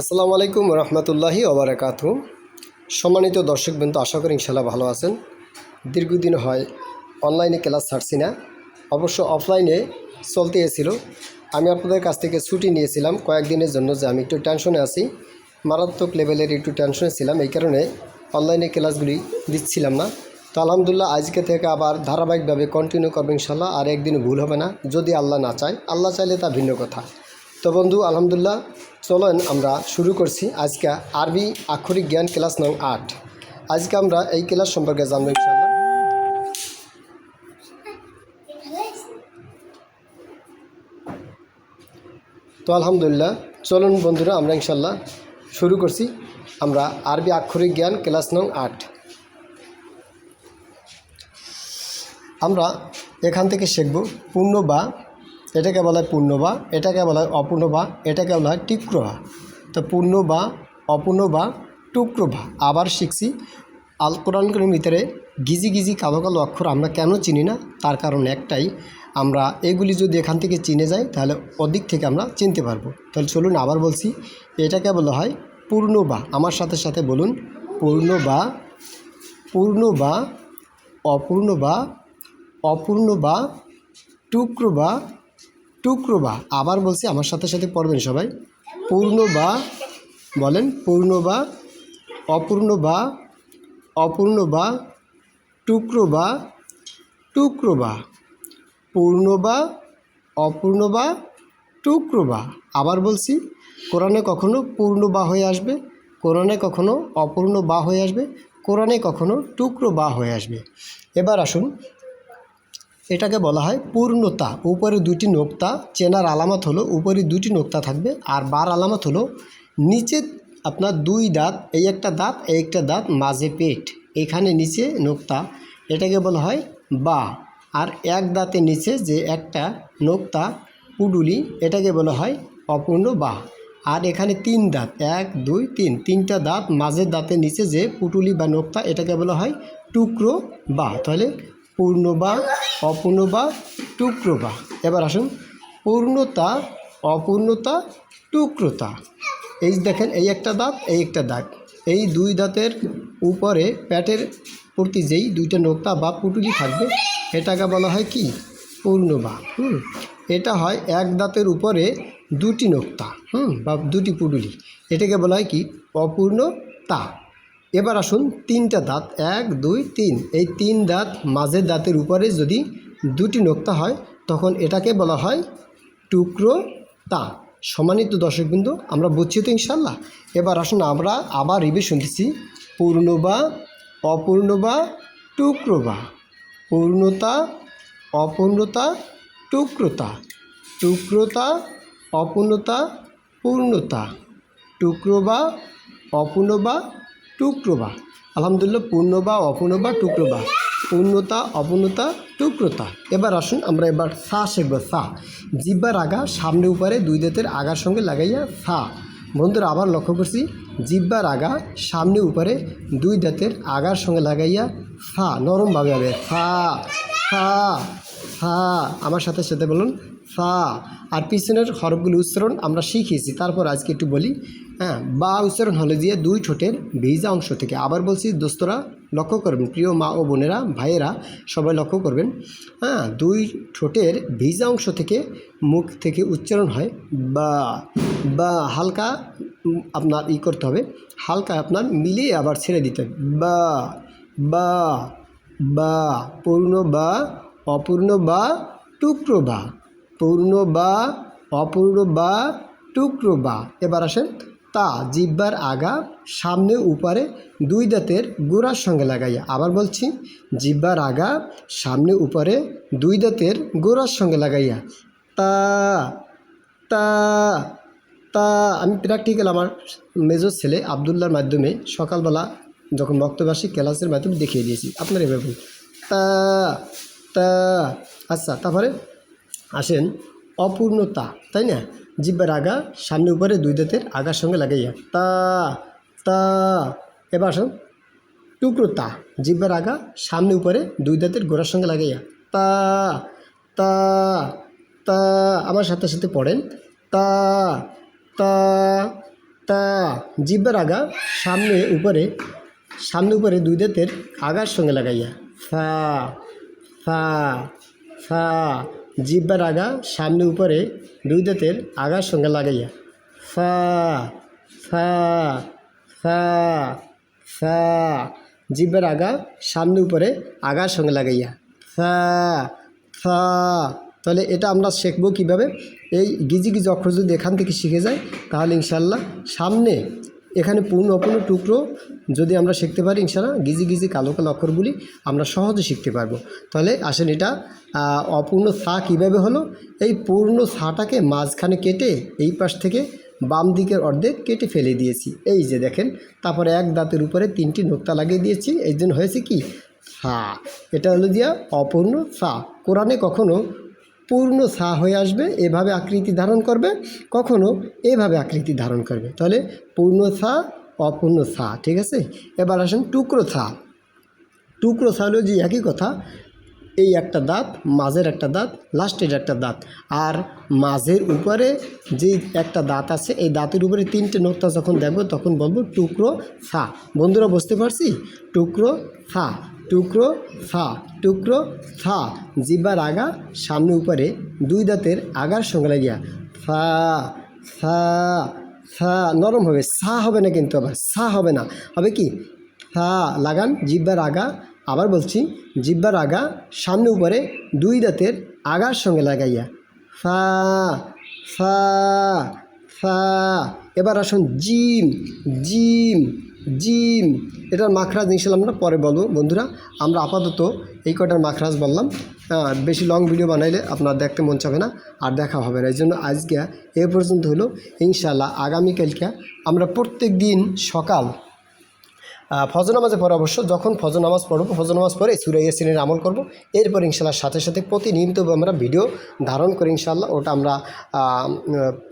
আসসালামু আলাইকুম রহমতুল্লাহি ওবরাকাত সম্মানিত দর্শক দর্শকবৃন্দ, আশা করি ইনশাল্লাহ ভালো আছেন। দীর্ঘদিন হয় অনলাইনে ক্লাস ছাড়ছি না, অবশ্য অফলাইনে চলতে এসেছিল। আমি আপনাদের কাছ থেকে ছুটি নিয়েছিলাম কয়েকদিনের জন্য যে আমি একটু টেনশনে আছি। মারাত্মক লেভেলের একটু টেনশনে ছিলাম, এই কারণে অনলাইনে ক্লাসগুলি দিচ্ছিলাম না। তো আলহামদুলিল্লাহ আজকে থেকে আবার ধারাবাহিকভাবে কন্টিনিউ করব ইনশাল্লাহ আর একদিন ভুল হবে না, যদি আল্লাহ না চায়। আল্লাহ চাইলে তা ভিন্ন কথা। তো বন্ধু, আলহামদুলিল্লাহ। চলেন আমরা শুরু করছি আজকে আরবি আক্ষরিক জ্ঞান ক্লাস নং আট। আজকে আমরা এই ক্লাস সম্পর্কে জানব তো আলহামদুলিল্লাহ, চলুন বন্ধুরা, আমরা ইনশাল্লাহ শুরু করছি। আমরা আরবি আক্ষরিক জ্ঞান ক্লাস নং আট। আমরা এখান থেকে শিখব পূর্ণ বা এটাকে বলা হয় পূর্ণ বা, এটাকে বলা হয় অপূর্ণ বা, এটাকে বলা হয় টিক্র বা। তো পূর্ণ বা, অপূর্ণ বা, টুকরো বা। আবার শিখছি, আল কোরআনের ভিতরে গিজি গিজি কালো কালো অক্ষর আমরা কেন চিনি না? তার কারণ একটাই, আমরা এগুলি যদি এখান থেকে চিনে যাই, তাহলে ওদিক থেকে আমরা চিনতে পারব। তাহলে চলুন আবার বলছি, এটাকে বলা হয় পূর্ণ বা। আমার সাথে সাথে বলুন, পূর্ণ বা পূর্ণ বা, অপূর্ণ বা অপূর্ণ বা, টুকরো বা টুকরো বা, আবার বলছি আমার সাথে সাথে পড়বেন সবাই। পূর্ণ বা, বলেন পূর্ণ বা, অপূর্ণ বা অপূর্ণ বা, টুকরো বা টুকরো বা। পূর্ণ বা, অপূর্ণ বা, টুকরো বা। আবার বলছি, কোরআনে কখনো পূর্ণ বা হয়ে আসবে, কোরআনে কখনো অপূর্ণ বা হয়ে আসবে, কোরআনে কখনো টুকরো বা হয়ে আসবে। এবার আসুন এটাকে বলা হয় পূর্ণতা, উপরে দুটি নোক্তা, চেনার আলামত হলো উপরে দুটি নোক্তা থাকবে, আর বার আলামত হলো নিচে আপনার দুই দাঁত, এই একটা দাঁত, এই একটা দাঁত, মাঝে পেট, এখানে নিচে নোক্তা, এটাকে বলা হয় বা, আর এক দাঁতের নিচে যে একটা নোক্তা, পুডুলি, এটাকে বলা হয় অপূর্ণ বা, আর এখানে তিন দাঁত, এক, দুই, তিন, তিনটা দাঁত মাঝের দাঁতের নিচে যে পুটুলি বা নোক্তা, এটাকে বলা হয় টুকরো বা, তাহলে পূর্ণ বা অপূর্ণ বা টুকরো বা। এবার আসুন, পূর্ণতা, অপূর্ণতা, টুকরোতা। এই দেখেন, এই একটা দাঁত, এই একটা দাগ। এই দুই দাঁতের উপরে প্যাটের প্রতি যেই দুইটা নোক্তা বা পুটুলি থাকবে, এটাকে বলা হয় কি? পূর্ণ বা। হুম, এটা হয় এক দাঁতের উপরে দুটি নোক্তা, হুম, বা দুটি পুটুলি। এটাকে বলা হয় কি? অপূর্ণতা। এবার আসুন তিনটা দাঁত, এক, দুই, তিন। এই তিন দাঁত মাঝের দাঁতের উপরে যদি দুটি নোক্তা হয়, তখন এটাকে বলা হয় টুকরো তা। সম্মানিত দর্শকবৃন্দ, আমরা বুঝছি তো ইনশাল্লাহ এবার আসুন আমরা আবার রিভিশন শুনতেছি। পূর্ণ বা অপূর্ণ বা টুকরো বা পূর্ণতা, অপূর্ণতা, টুকরোতা। টুকরোতা, অপূর্ণতা, পূর্ণতা। টুকরো বা অপূর্ণ বা টুকরো বা আলহামদুলিল্লাহ পূর্ণ বা অপূর্ণ বা টুকরো বা পূর্ণতা, অপূর্ণতা, টুকরোতা। এবার আসুন আমরা এবার সা শিখব, সা। জিব্বার আগা সামনে উপরে দুই দাঁতের আগার সঙ্গে লাগাইয়া সা। বন্ধুরা, আবার লক্ষ্য করছি। জিব্বার আগা সামনে উপরে দুই দাঁতের আগার সঙ্গে লাগাইয়া সা, নরমভাবে হবে। ফা ফা ফা, আমার সাথে সাথে বলুন, ফা, আর পিছনের হরফগুলি উচ্চারণ আমরা শিখিয়েছি। তারপর আজকে একটু বলি হ্যাঁ বা উচ্চারণ হলে দিয়ে দুই ঠোঁটের ভিজা অংশ থেকে। আবার বলছি, দোস্তরা, লক্ষ্য করবেন, প্রিয় মা ও বোনেরা, ভাইয়েরা, সবাই লক্ষ্য করবেন হ্যাঁ দুই ঠোঁটের ভিজা অংশ থেকে মুখ থেকে উচ্চারণ হয়, বা বা, হালকা আপনার ই করতে হবে, হালকা আপনার মিলিয়ে আবার ছেড়ে দিতে হবে। বা বা বা, পূর্ণ বা অপূর্ণ বা টুকরো বা। পূর্ণ বা অপূর্ণ বা টুকরো বা। এবার আসেন তা, জিব্বার আগা, সামনে উপরে দুই দাঁতের গোড়ার সঙ্গে লাগাইয়া আবার বলছি, জিব্বার আগা, সামনে উপরে দুই দাঁতের গোড়ার সঙ্গে লাগাইয়া। তা তা তা, আমি প্র্যাকটিক্যাল আমার মেজর ছেলে আবদুল্লার মাধ্যমে সকালবেলা যখন বক্তব্যাসী ক্লাসের মাধ্যমে দেখিয়ে দিয়েছি। আপনার এভাবে তা তা আচ্ছা তারপরে আসেন, অপূর্ণতা, তাই না? জিব্বার আগা, সামনে উপরে দুই দাঁতের আগার সঙ্গে লাগাইয়া, তা তা, এবার আসুন, টুকরোতা, জিব্বার আগা, সামনে উপরে দুই দাঁতের গোড়ার সঙ্গে লাগাইয়া, তা তা তা আমার সাথে সাথে পড়েন, তা তা তা, জিব্বার আগা, সামনে উপরে সামনে উপরে দুই দাঁতের আগার সঙ্গে লাগাইয়া, ফা ফা ফা জিব্বার আগা সামনে উপরে দুই দাঁতের আগার সঙ্গে লাগাইয়া, ফা ফা ফা ফা জিব্বার আগা সামনে উপরে আগার সঙ্গে লাগাইয়া, ফা ফা। তাহলে এটা আমরা শিখব কীভাবে? এই গিজি গিজি অক্ষর যদি এখান থেকে শিখে যায় তাহলে ইনশাল্লাহ সামনে এখানে পূর্ণ অপূর্ণ টুকরো যদি আমরা শিখতে পারি ইনশাল্লাহ গিজি গিজি কালো কালো অক্ষরগুলি আমরা সহজে শিখতে পারব। তাহলে আসেন এটা অপূর্ণ সা কীভাবে হলো? এই পূর্ণ সাটাকে মাঝখানে কেটে এই পাশ থেকে বাম দিকের অর্ধেক কেটে ফেলে দিয়েছি। এই যে দেখেন, তারপরে এক দাঁতের উপরে তিনটি নোক্তা লাগিয়ে দিয়েছি। এই জন্য হয়েছে কি? সা। এটা হলো দিয়া অপূর্ণ সা। কোরআনে কখনো পূর্ণ সা হয়ে আসবে, এভাবে আকৃতি ধারণ করবে, কখনো এভাবে আকৃতি ধারণ করবে। তাহলে পূর্ণ সা, অপূর্ণ সা, ঠিক আছে? এবার আসেন টুকরো সা। টুকরো সা হলো যে একই কথা, এই একটা দাঁত, মাঝের একটা দাঁত, লাস্টের একটা দাঁত। আর মাঝের উপরে যে একটা দাঁত আছে, এই দাঁতের উপরে তিনটে নোক্তা যখন দেখব তখন বলব টুকরো ফা বন্ধুরা, বুঝতে পারছি? টুকরো ফা টুকরো ফা টুকরো ফা জিব্বার আগা সামনে উপরে দুই দাঁতের আগার সঙ্গে লাগিয়া ফা ফা ফা, নরম হবে, সা হবে না কিন্তু আবার, সা হবে না। হবে কি? ফা লাগান জিব্বার আগা আবার বলছি জিব্বার আগা সামনে উপরে দুই দাঁতের আগার সঙ্গে লাগাইয়া ফা ফা ফা। এবার আসুন জিম জিম। জিম এটার মাখরাজ ইনশাল্লাহ আমরা পরে বলব। বন্ধুরা, আমরা আপাতত এই কটার মাখরাজ বললাম। বেশি লং ভিডিও বানাইলে আপনার দেখতে মন চাবে না, আর দেখা হবে না। এই জন্য আজকে এ পর্যন্ত হলো। ইনশাল্লাহ আগামীকালকে আমরা প্রত্যেক দিন সকাল ফজর নামাজে পরে অবশ্য যখন ফজর নামাজ পড়ব, ফজর নামাজ পরে সুরাই ইয়াসিনের আমল করব। এরপর ইনশাল্লাহ সাথে সাথে প্রতিনিয়মিত আমরা ভিডিও ধারণ করি ইনশাল্লাহ ওটা আমরা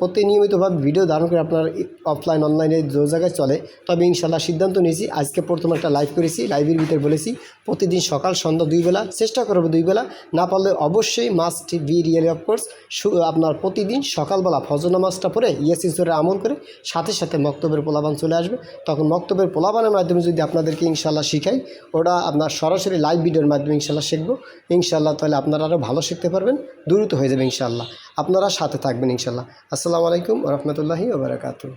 প্রতিনিয়মিতভাবে ভিডিও ধারণ করে আপনার অফলাইন অনলাইনে যে জায়গায় চলে। তবে ইনশাল্লাহ সিদ্ধান্ত নিয়েছি, আজকে প্রথম একটা লাইভ করেছি লাইভের ভিতরে বলেছি, প্রতিদিন সকাল, সন্ধ্যা দুই বেলা, চেষ্টা করব দুই বেলা। না পারলে অবশ্যই মাস্ট বি রিয়েলি অফকোর্স আপনার প্রতিদিন সকালবেলা ফজর নামাজটা পড়ে ইয়াসিসরে আমল করে সাথে সাথে মক্তবের পোলাবান চলে আসবে। তখন মক্তবের পোলাবানের মাধ্যমে যদি আপনাদেরকে ইনশাল্লাহ শিখাই ওটা আপনার সরাসরি লাইভ ভিডিওর মাধ্যমে ইনশাল্লাহ শিখব। ইনশাল্লাহ তাহলে আপনারা আরও ভালো শিখতে পারবেন, দ্রুত হয়ে যাবে ইনশাল্লাহ আপনারা সাথে থাকবেন ইনশাল্লাহ আসসালামু আলাইকুম রহমতুল্লাহি ওবরাকাতু